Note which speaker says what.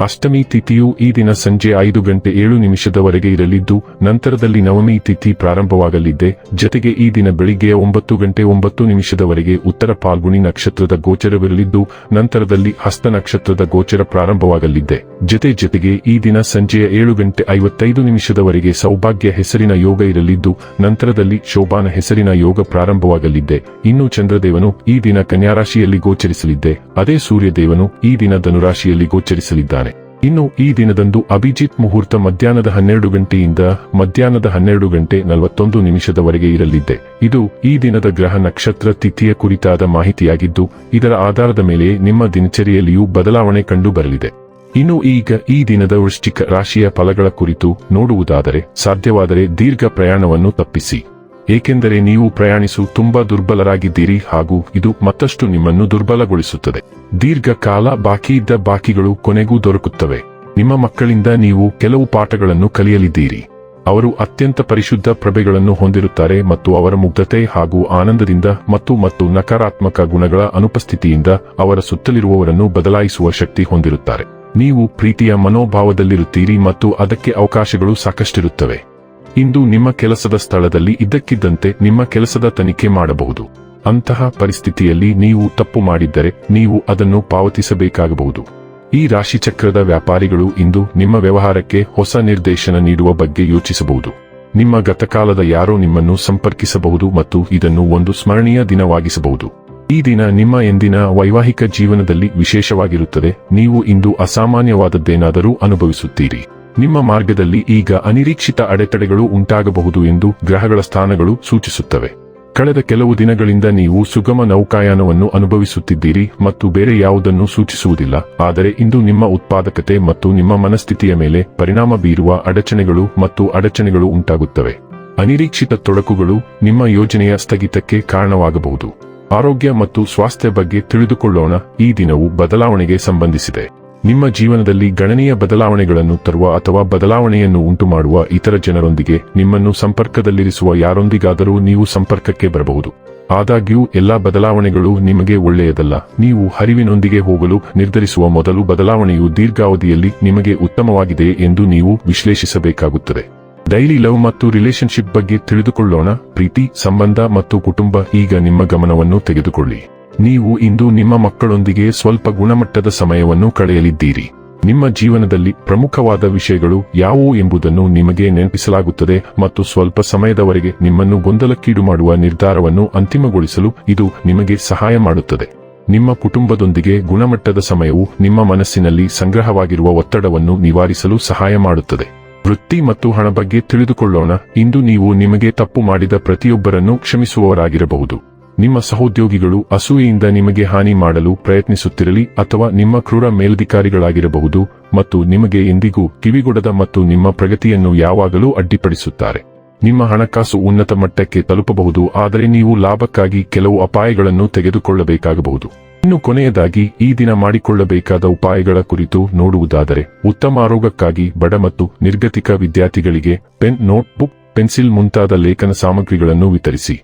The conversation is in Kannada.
Speaker 1: ಅಷ್ಟಮಿ ತಿಥಿಯು ಈ ದಿನ ಸಂಜೆ ಐದು ಗಂಟೆ ಏಳು ನಿಮಿಷದವರೆಗೆ ಇರಲಿದ್ದು, ನಂತರದಲ್ಲಿ ನವಮಿ ತಿಥಿ ಪ್ರಾರಂಭವಾಗಲಿದೆ. ಜತೆಗೆ ಈ ದಿನ ಬೆಳಿಗ್ಗೆ ಒಂಬತ್ತು ಗಂಟೆ ಒಂಬತ್ತು ನಿಮಿಷದವರೆಗೆ ಉತ್ತರ ಪಾಲ್ಗುಣಿ ನಕ್ಷತ್ರದ ಗೋಚರವಿರಲಿದ್ದು, ನಂತರದಲ್ಲಿ ಹಸ್ತ ನಕ್ಷತ್ರದ ಗೋಚರ ಪ್ರಾರಂಭವಾಗಲಿದೆ. ಜತೆ ಜತೆಗೆ ಈ ದಿನ ಸಂಜೆಯ ಏಳು ಗಂಟೆ ಐವತ್ತೈದು ನಿಮಿಷದವರೆಗೆ ಸೌಭಾಗ್ಯ ಹೆಸರಿನ ಯೋಗ ಇರಲಿದ್ದು, ನಂತರದಲ್ಲಿ ಶೋಭಾನ ಹೆಸರಿನ ಯೋಗ ಪ್ರಾರಂಭವಾಗಲಿದ್ದೆ ಇನ್ನು ಚಂದ್ರದೇವನು ಈ ದಿನ ಕನ್ಯಾರಾಶಿಯಲ್ಲಿ ಗೋಚರಿಸಲಿದ್ದೆ ಅದೇ ಸೂರ್ಯದೇವನು ಈ ದಿನ ಧನುರಾಶಿಯಲ್ಲಿ ಗೋಚರಿಸಲಿದ್ದಾನೆ. ಇನ್ನು ಈ ದಿನದಂದು ಅಭಿಜಿತ್ ಮುಹೂರ್ತ ಮಧ್ಯಾಹ್ನದ ಹನ್ನೆರಡು ಗಂಟೆಯಿಂದ ಮಧ್ಯಾಹ್ನದ ಹನ್ನೆರಡು ಗಂಟೆ ನಲವತ್ತೊಂದು ನಿಮಿಷದವರೆಗೆ ಇರಲಿದ್ದೆ ಇದು ಈ ದಿನದ ಗ್ರಹ ನಕ್ಷತ್ರ ತಿಥಿಯ ಕುರಿತಾದ ಮಾಹಿತಿಯಾಗಿದ್ದು, ಇದರ ಆಧಾರದ ಮೇಲೆ ನಿಮ್ಮ ದಿನಚರಿಯಲ್ಲಿಯೂ ಬದಲಾವಣೆ ಕಂಡು ಬರಲಿದೆ ಇನ್ನು ಈಗ ಈ ದಿನದ ವೃಶ್ಚಿಕ ರಾಶಿಯ ಫಲಗಳ ಕುರಿತು ನೋಡುವುದಾದರೆ, ಸಾಧ್ಯವಾದರೆ ದೀರ್ಘ ಪ್ರಯಾಣವನ್ನು ತಪ್ಪಿಸಿ. ಏಕೆಂದರೆ ನೀವು ಪ್ರಯಾಣಿಸು ತುಂಬಾ ದುರ್ಬಲರಾಗಿದ್ದೀರಿ ಹಾಗೂ ಇದು ಮತ್ತಷ್ಟು ನಿಮ್ಮನ್ನು ದುರ್ಬಲಗೊಳಿಸುತ್ತದೆ. ದೀರ್ಘಕಾಲ ಬಾಕಿ ಇದ್ದ ಬಾಕಿಗಳು ಕೊನೆಗೂ ದೊರಕುತ್ತವೆ. ನಿಮ್ಮ ಮಕ್ಕಳಿಂದ ನೀವು ಕೆಲವು ಪಾಠಗಳನ್ನು ಕಲಿಯಲಿದ್ದೀರಿ. ಅವರು ಅತ್ಯಂತ ಪರಿಶುದ್ಧ ಪ್ರಭೆಗಳನ್ನು ಹೊಂದಿರುತ್ತಾರೆ ಮತ್ತು ಅವರ ಮುಗ್ಧತೆ ಹಾಗೂ ಆನಂದದಿಂದ ಮತ್ತು ಮತ್ತು ನಕಾರಾತ್ಮಕ ಗುಣಗಳ ಅನುಪಸ್ಥಿತಿಯಿಂದ ಅವರ ಸುತ್ತಲಿರುವವರನ್ನು ಬದಲಾಯಿಸುವ ಶಕ್ತಿ ಹೊಂದಿರುತ್ತಾರೆ. ನೀವು ಪ್ರೀತಿಯ ಮನೋಭಾವದಲ್ಲಿರುತ್ತೀರಿ ಮತ್ತು ಅದಕ್ಕೆ ಅವಕಾಶಗಳು ಸಾಕಷ್ಟಿರುತ್ತವೆ. ಇಂದು ನಿಮ್ಮ ಕೆಲಸದ ಸ್ಥಳದಲ್ಲಿ ಇದ್ದಕ್ಕಿದ್ದಂತೆ ನಿಮ್ಮ ಕೆಲಸದ ತನಿಖೆ ಮಾಡಬಹುದು. ಅಂತಹ ಪರಿಸ್ಥಿತಿಯಲ್ಲಿ ನೀವು ತಪ್ಪು ಮಾಡಿದ್ದರೆ ನೀವು ಅದನ್ನು ಪಾವತಿಸಬೇಕಾಗಬಹುದು. ಈ ರಾಶಿಚಕ್ರದ ವ್ಯಾಪಾರಿಗಳು ಇಂದು ನಿಮ್ಮ ವ್ಯವಹಾರಕ್ಕೆ ಹೊಸ ನಿರ್ದೇಶನ ನೀಡುವ ಬಗ್ಗೆ ಯೋಚಿಸಬಹುದು. ನಿಮ್ಮ ಗತಕಾಲದ ಯಾರೋ ನಿಮ್ಮನ್ನು ಸಂಪರ್ಕಿಸಬಹುದು ಮತ್ತು ಇದನ್ನು ಒಂದು ಸ್ಮರಣೀಯ ದಿನವಾಗಿಸಬಹುದು. ಈ ದಿನ ನಿಮ್ಮ ಎಂದಿನ ವೈವಾಹಿಕ ಜೀವನದಲ್ಲಿ ವಿಶೇಷವಾಗಿರುತ್ತದೆ. ನೀವು ಇಂದು ಅಸಾಮಾನ್ಯವಾದದ್ದೇನಾದರೂ ಅನುಭವಿಸುತ್ತೀರಿ. ನಿಮ್ಮ ಮಾರ್ಗದಲ್ಲಿ ಈಗ ಅನಿರೀಕ್ಷಿತ ಅಡೆತಡೆಗಳು ಉಂಟಾಗಬಹುದು ಎಂದು ಗ್ರಹಗಳ ಸ್ಥಾನಗಳು ಸೂಚಿಸುತ್ತವೆ. ಕಳೆದ ಕೆಲವು ದಿನಗಳಿಂದ ನೀವು ಸುಗಮ ನೌಕಾಯಾನವನ್ನು ಅನುಭವಿಸುತ್ತಿದ್ದೀರಿ ಮತ್ತು ಬೇರೆ ಯಾವುದನ್ನು ಸೂಚಿಸುವುದಿಲ್ಲ, ಆದರೆ ಇಂದು ನಿಮ್ಮ ಉತ್ಪಾದಕತೆ ಮತ್ತು ನಿಮ್ಮ ಮನಸ್ಥಿತಿಯ ಮೇಲೆ ಪರಿಣಾಮ ಬೀರುವ ಅಡಚಣೆಗಳು ಮತ್ತು ಅಡಚಣೆಗಳು ಉಂಟಾಗುತ್ತವೆ. ಅನಿರೀಕ್ಷಿತ ತೊಡಕುಗಳು ನಿಮ್ಮ ಯೋಜನೆಯ ಸ್ಥಗಿತಕ್ಕೆ ಕಾರಣವಾಗಬಹುದು. ಆರೋಗ್ಯ ಮತ್ತು ಸ್ವಾಸ್ಥ್ಯ ಬಗ್ಗೆ ತಿಳಿದುಕೊಳ್ಳೋಣ, ಈ ದಿನವು ಬದಲಾವಣೆಗೆ ಸಂಬಂಧಿಸಿದೆ. ನಿಮ್ಮ ಜೀವನದಲ್ಲಿ ಗಣನೀಯ ಬದಲಾವಣೆಗಳನ್ನು ತರುವ ಅಥವಾ ಬದಲಾವಣೆಯನ್ನು ಉಂಟುಮಾಡುವ ಇತರ ಜನರೊಂದಿಗೆ ನಿಮ್ಮನ್ನು ಸಂಪರ್ಕದಲ್ಲಿರಿಸುವ ಯಾರೊಂದಿಗಾದರೂ ನೀವು ಸಂಪರ್ಕಕ್ಕೆ ಬರಬಹುದು. ಆದಾಗ್ಯೂ, ಎಲ್ಲಾ ಬದಲಾವಣೆಗಳು ನಿಮಗೆ ಒಳ್ಳೆಯದಲ್ಲ. ನೀವು ಹರಿವಿನೊಂದಿಗೆ ಹೋಗಲು ನಿರ್ಧರಿಸುವ ಮೊದಲು ಬದಲಾವಣೆಯು ದೀರ್ಘಾವಧಿಯಲ್ಲಿ ನಿಮಗೆ ಉತ್ತಮವಾಗಿದೆ ಎಂದು ನೀವು ವಿಶ್ಲೇಷಿಸಬೇಕಾಗುತ್ತದೆ. ಡೈಲಿ ಲವ್ ಮತ್ತು ರಿಲೇಶನ್ಶಿಪ್ ಬಗ್ಗೆ ತಿಳಿದುಕೊಳ್ಳೋಣ. ಪ್ರೀತಿ, ಸಂಬಂಧ ಮತ್ತು ಕುಟುಂಬ, ಈಗ ನಿಮ್ಮ ಗಮನವನ್ನು ತೆಗೆದುಕೊಳ್ಳಿ. ನೀವು ಇಂದು ನಿಮ್ಮ ಮಕ್ಕಳೊಂದಿಗೆ ಸ್ವಲ್ಪ ಗುಣಮಟ್ಟದ ಸಮಯವನ್ನು ಕಳೆಯಲಿದ್ದೀರಿ. ನಿಮ್ಮ ಜೀವನದಲ್ಲಿ ಪ್ರಮುಖವಾದ ವಿಷಯಗಳು ಯಾವುವು ಎಂಬುದನ್ನು ನಿಮಗೆ ನೆನಪಿಸಲಾಗುತ್ತದೆ ಮತ್ತು ಸ್ವಲ್ಪ ಸಮಯದವರೆಗೆ ನಿಮ್ಮನ್ನು ಗೊಂದಲಕ್ಕೀಡು ಮಾಡುವ ನಿರ್ಧಾರವನ್ನು ಅಂತಿಮಗೊಳಿಸಲು ಇದು ನಿಮಗೆ ಸಹಾಯ ಮಾಡುತ್ತದೆ. ನಿಮ್ಮ ಕುಟುಂಬದೊಂದಿಗೆ ಗುಣಮಟ್ಟದ ಸಮಯವು ನಿಮ್ಮ ಮನಸ್ಸಿನಲ್ಲಿ ಸಂಗ್ರಹವಾಗಿರುವ ಒತ್ತಡವನ್ನು ನಿವಾರಿಸಲು ಸಹಾಯ ಮಾಡುತ್ತದೆ. ವೃತ್ತಿ ಮತ್ತು ಹಣ ಬಗ್ಗೆ ತಿಳಿದುಕೊಳ್ಳೋಣ. ಇಂದು ನೀವು ನಿಮಗೆ ತಪ್ಪು ಮಾಡಿದ ಪ್ರತಿಯೊಬ್ಬರನ್ನು ಕ್ಷಮಿಸುವವರಾಗಿರಬಹುದು. ನಿಮ್ಮ ಸಹೋದ್ಯೋಗಿಗಳು ಅಸೂಯೆಯಿಂದ ನಿಮಗೆ ಹಾನಿ ಮಾಡಲು ಪ್ರಯತ್ನಿಸುತ್ತಿರಲಿ ಅಥವಾ ನಿಮ್ಮ ಕ್ರೂರ ಮೇಲಧಿಕಾರಿಗಳಾಗಿರಬಹುದು ಮತ್ತು ನಿಮಗೆ ಎಂದಿಗೂ ಕಿವಿಗೊಡದ ಮತ್ತು ನಿಮ್ಮ ಪ್ರಗತಿಯನ್ನು ಯಾವಾಗಲೂ ಅಡ್ಡಿಪಡಿಸುತ್ತಾರೆ. ನಿಮ್ಮ ಹಣಕಾಸು ಉನ್ನತ ಮಟ್ಟಕ್ಕೆ ತಲುಪಬಹುದು, ಆದರೆ ನೀವು ಲಾಭಕ್ಕಾಗಿ ಕೆಲವು ಅಪಾಯಗಳನ್ನು ತೆಗೆದುಕೊಳ್ಳಬೇಕಾಗಬಹುದು. ಇನ್ನು ಕೊನೆಯದಾಗಿ, ಈ ದಿನ ಮಾಡಿಕೊಳ್ಳಬೇಕಾದ ಉಪಾಯಗಳ ಕುರಿತು ನೋಡುವುದಾದರೆ, ಉತ್ತಮ ಆರೋಗ್ಯಕ್ಕಾಗಿ ಬಡ ಮತ್ತು ನಿರ್ಗತಿಕ ವಿದ್ಯಾರ್ಥಿಗಳಿಗೆ ಪೆನ್, ನೋಟ್ಬುಕ್, ಪೆನ್ಸಿಲ್ ಮುಂತಾದ ಲೇಖನ ಸಾಮಗ್ರಿಗಳನ್ನು ವಿತರಿಸಿ.